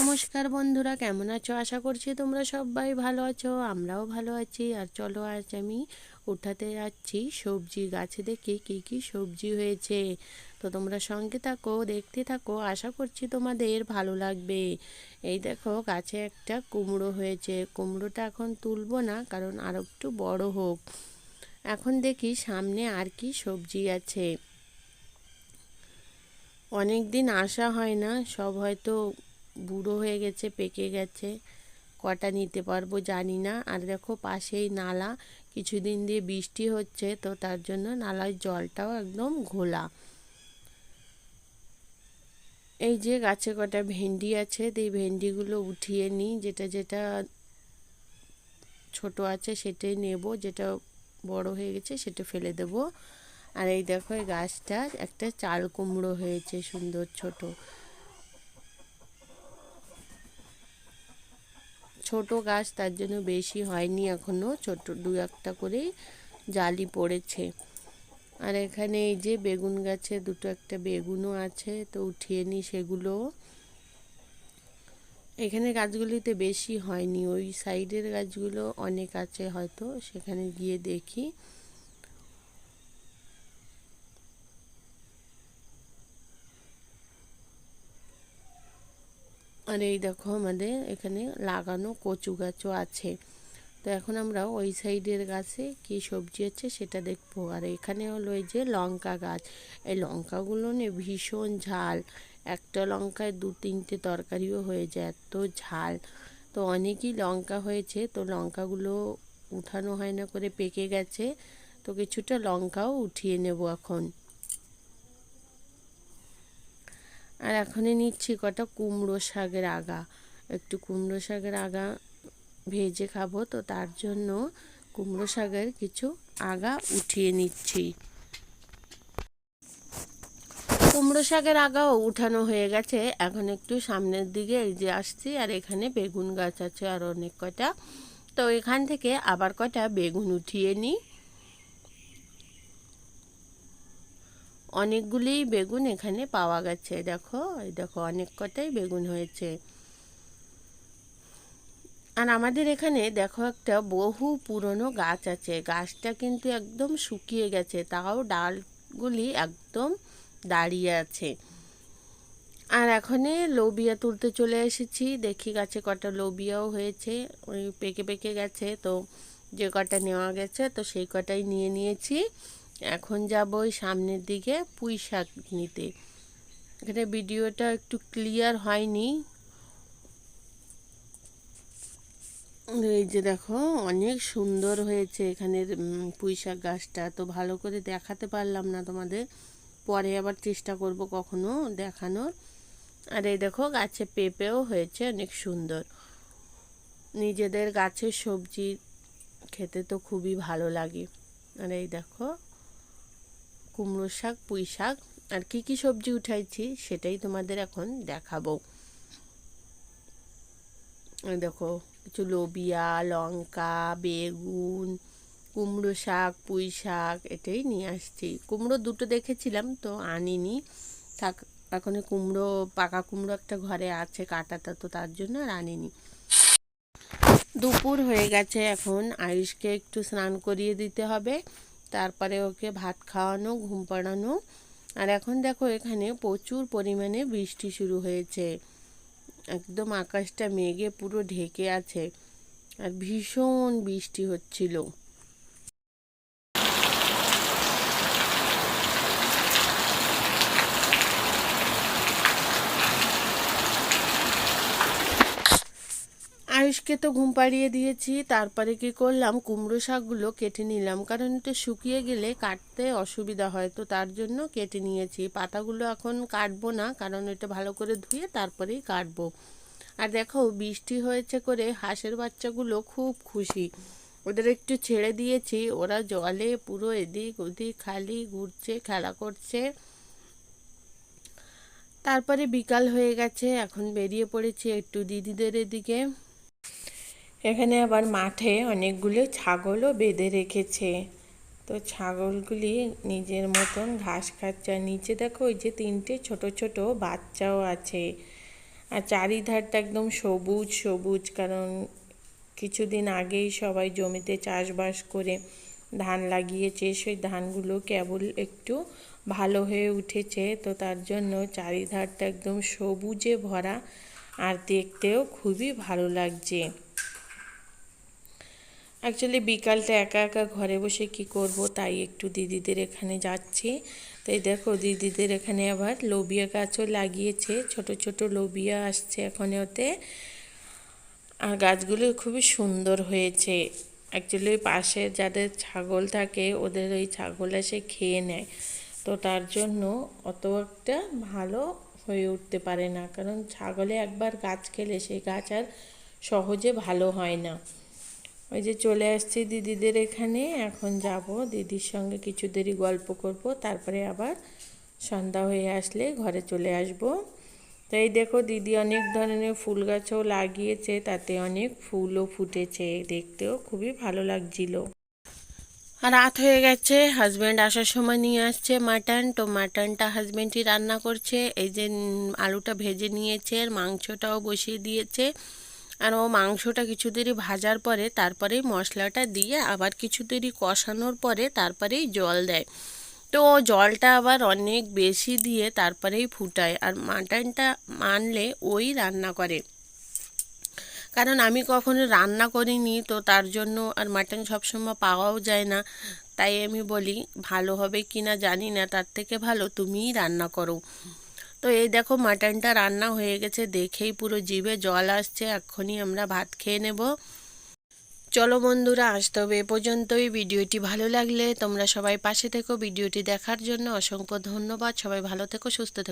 নমস্কার বন্ধুরা, কেমন আছো? আশা করছি তোমরা সবাই ভালো আছো, আমরাও ভালো আছি। আর চলো আজ আমি উঠাতে যাচ্ছি সবজি গাছে দেখি কি কি সবজি হয়েছে। তো তোমরা সঙ্গে থাকো, দেখতে থাকো, আশা করছি তোমাদের ভালো লাগবে। এই দেখো, গাছে একটা কুমড়ো হয়েছে। কুমড়োটা এখন তুলবো না, কারণ আর একটু বড় হোক। এখন দেখি সামনে আর কি সবজি আছে। অনেক দিন আসা হয় না, সব হয়তো বুড়ো হয়ে গেছে, পেকে গেছে। কটা নিতে পারব জানি না। আর দেখো পাশেই নালা, কিছুদিন দিয়ে বৃষ্টি হচ্ছে, তো তার জন্য নালার জলটাও একদম ঘোলা। এই যে গাছে কটা ভেন্ডি আছে, তো এই ভেন্ডিগুলো উঠিয়ে নিই। যেটা যেটা ছোট আছে সেটাই নেব, যেটা বড় হয়ে গেছে সেটা ফেলে দেব। আর এই দেখো এই গাছটা একটা চাল কুমড়ো হয়েছে সুন্দর ছোট। ছোট গাছ তার জন্য বেশি হয়নি এখনও ছোট দু একটা করেই জালি পড়েছে। আর এখানে এই যে বেগুন গাছে দুটো একটা বেগুনও আছে, তো উঠিয়ে নিই সেগুলো। এখানে গাছগুলিতে বেশি হয়নি, ওই সাইডের গাছগুলো অনেক আছে হয়তো, সেখানে গিয়ে দেখি। আর এই দেখো আমাদের এখানে লাগানো কচু গাছও আছে। তো এখন আমরা ওই সাইডের গাছে কি সবজি আছে সেটা দেখব। আর এখানে হলো এই যে লঙ্কা গাছ। এই লঙ্কাগুলো নে ভীষণ ঝাল। একটা লঙ্কায় দু তিনটে তরকারিও হয়ে যায়, এত ঝাল। তো অনেকই লঙ্কা হয়েছে, তো লঙ্কাগুলো উঠানো হয় না করে পেকে গেছে। তো কিছুটা লঙ্কাও উঠিয়ে নেব এখন। আর এখনই নিচ্ছি কটা কুমড়ো শাকের আগা। একটু কুমড়ো শাকের আগা ভেজে খাব, তো তার জন্য কুমড়ো শাকের কিছু আগা উঠিয়ে নিচ্ছি। কুমড়ো শাকের আগাও উঠানো হয়ে গেছে। এখন একটু সামনের দিকে এই যে আসছি, আর এখানে বেগুন গাছ আছে আর অনেক কটা। তো এখান থেকে আবার কটা বেগুন উঠিয়ে নিই। অনেকগুলি বেগুন এখানে পাওয়া গেছে, দেখো, এই দেখো, অনেক কটাই বেগুন হয়েছে। আর আমাদের এখানে দেখো একটা বহু পুরনো গাছ আছে, গাছটা কিন্তু একদম শুকিয়ে গেছে, তাও ডালগুলি একদম দাঁড়িয়ে আছে। আর এখনে লোবিয়া তুলতে চলে এসেছি, দেখি গাছে কটা লোবিয়াও হয়েছে, ওই পেকে পেকে গেছে, তো যে কটা নেওয়া গেছে, তো সেই কটাই নিয়ে নিয়েছি। এখন যাব ওই সামনের দিকে পুঁই শাক নিতে। এখানে ভিডিওটা একটু ক্লিয়ার হয়নি। এই যে দেখো, অনেক সুন্দর হয়েছে এখানের পুঁই শাক গাছটা। তো ভালো করে দেখাতে পারলাম না তোমাদের। পরে আবার চেষ্টা করব কখনো দেখানোর। আর এই দেখো, গাছে পেঁপেও হয়েছে, অনেক সুন্দর। নিজেদের গাছের সবজি খেতে তো খুবই ভালো লাগে। আর এই দেখো কুমড়ো শাক, পুঁই শাক, আর কি কি সবজি উঠাইছি সেটাই তোমাদের এখন দেখাবো। দেখো, কিছু লোবিয়া, লঙ্কা, বেগুন, কুমড়ো শাক, পুঁই শাক, এটাই নিয়ে আসছি। কুমড়ো দুটো দেখেছিলাম, তো আনিনি। থাক, এখন কুমড়ো, পাকা কুমড়ো একটা ঘরে আছে, কাটাটা তো তার জন্য আর আনিনি। দুপুর হয়ে গেছে এখন, আয়ুষকে একটু স্নান করিয়ে দিতে হবে। তারপরে ওকে ভাত খাওয়ানো, ঘুম পাড়ানো। আর এখন দেখো এখানে প্রচুর পরিমাণে বৃষ্টি শুরু হয়েছে। একদম আকাশটা মেঘে পুরো ঢেকে আছে। আর ভীষণ বৃষ্টি হচ্ছিল। আয়ুষকে তো ঘুম পাড়িয়ে দিয়েছি, তারপরে কি করলাম? কুমড়ো শাকগুলো কেটে নিলাম, কারণ এটা শুকিয়ে গেলে কাটতে অসুবিধা হয়, তো তার জন্য কেটে নিয়েছি। পাতাগুলো এখন কাটবো না, কারণ এটা ভালো করে ধুয়ে তারপরেই কাটবো। আর দেখো, বৃষ্টি হয়েছে করে হাঁসের বাচ্চাগুলো খুব খুশি। ওদের একটু ছেড়ে দিয়েছি, ওরা জলে পুরো এদিক ওদিক খালি ঘুরছে, খেলা করছে। তারপরে বিকাল হয়ে গেছে, এখন বেরিয়ে পড়েছি একটু দিদিদের এদিকে। এখানে আবার মাঠে অনেকগুলো ছাগলও বেঁধে রেখেছে। তো ছাগলগুলি নিজের মতন ঘাস খাচ্ছে। আর নিচে দেখো ওই যে তিনটে ছোট ছোট বাচ্চাও আছে। আর চারিধারটা একদম সবুজ সবুজ। কারণ কিছুদিন আগেই সবাই জমিতে চাষবাস করে ধান লাগিয়েছে। সেই ধানগুলো কেবল একটু ভালো হয়ে উঠেছে। তো তার জন্য চারিধারটা একদম সবুজে ভরা। আর দেখতেও খুবই ভালো লাগছে। অ্যাকচুয়ালি বিকালটা একা একা ঘরে বসে কি করব, তাই একটু দিদিদের এখানে যাচ্ছি। তাই দেখো, দিদিদের এখানে আবার লোবিয়া গাছও লাগিয়েছে, ছোট ছোট লোবিয়া আসছে এখন ওতে। আর গাছগুলো খুবই সুন্দর হয়েছে। অ্যাকচুয়ালি পাশে যাদের ছাগল থাকে, ওদের ওই ছাগল এসে খেয়ে নেয়। তো তার জন্য অত একটা ভালো হয়ে উঠতে পারে না। কারণ ছাগলে একবার গাছ খেলে, সেই গাছ আর সহজে ভালো হয় না। ওই যে চলে আসছি দিদিদের এখানে, এখন যাব। দিদির সঙ্গে কিছু দেরি গল্প করব, তারপরে আবার সন্ধ্যা হয়ে আসলে ঘরে চলে আসব। তো এই দেখো দিদি অনেক ধরনের ফুল গাছও লাগিয়েছে, তাতে অনেক ফুলও ফুটেছে, দেখতেও খুবই ভালো লাগছিল। রাত হয়ে গেছে হাজব্যান্ড আসার সময় নিয়ে আসছে মাটন তো মাটনটা হাজব্যান্ডই রান্না করছে। এই যে আলুটা ভেজে নিয়েছে মাংসটাও বসিয়ে দিয়েছে। আর ও মাংসটা কিছু দেরি ভাজার পরে তারপরেই মশলাটা দিয়ে আবার কিছু দেরি কষানোর পরে তারপরেই জল দেয়। তো জলটা আবার অনেক বেশি দিয়ে তারপরেই ফুটায় আর মাটনটা মানলে ওই রান্না করে। কারণ আমি কখনো রান্না করিনি তো তার জন্য আর মাটন সবসময় পাওয়াও যায় না। তাই আমি বলি, ভালো হবে কি না জানি না, তার থেকে ভালো তুমিই রান্না করো। তো এই দেখো মাটনটা রান্না হয়ে গেছে, দেখেই পুরো জিভে জল আসছে, এক্ষুনি আমরা ভাত খেয়ে নেব। চলো বন্ধুরা আসতে হবে এ পর্যন্তই। ভিডিওটি ভালো লাগলে তোমরা সবাই পাশে থেকো। ভিডিওটি দেখার জন্য অসংখ্য ধন্যবাদ। সবাই ভালো থেকো, সুস্থ থেকো।